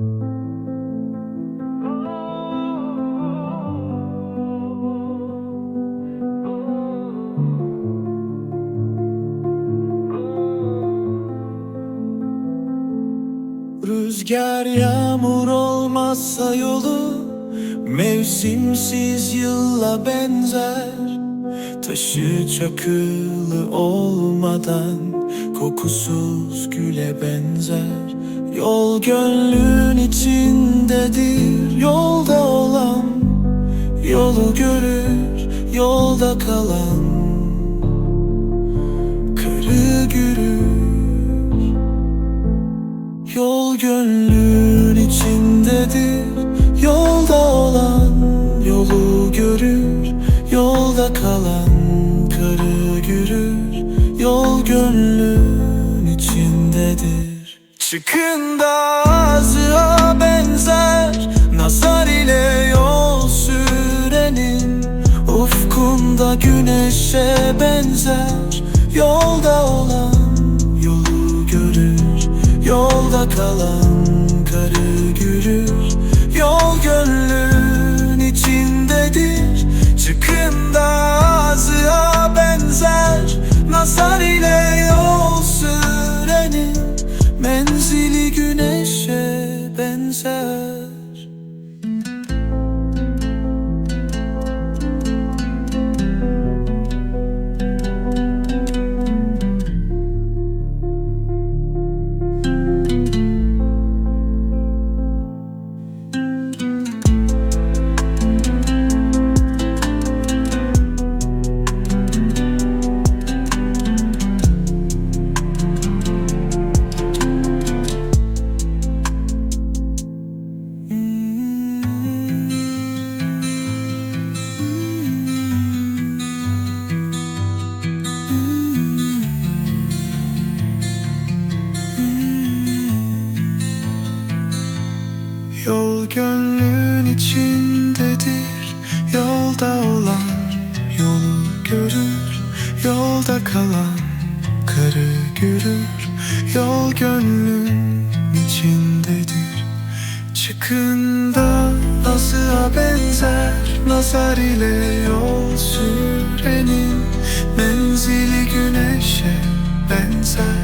Rüzgar yağmur olmazsa yolu Mevsimsiz yılla benzer. Taşı çakılı olmadan Kokusuz güle benzer Yol gönlün içindedir Yolda olan Yolu görür Yolda kalan Karı görür Yol gönlün içindedir Yolda olan yolu görür Yolda kalan karı görür Yol gönlün Çıkın da azığa benzer. Nazar ile yol sürenin Ufkunda güneşe benzer. Yolda olan yolu görür Yolda kalan karı görür. Yol gönlün içindedir. Çıkın da azığa benzer. Nazar Yol gönlün içindedir. Yolda olan yolu görür. Yolda kalan karı görür. Yol gönlün içindedir. Çıkında nasığa benzer Nazar ile yol sürenin Menzili güneşe benzer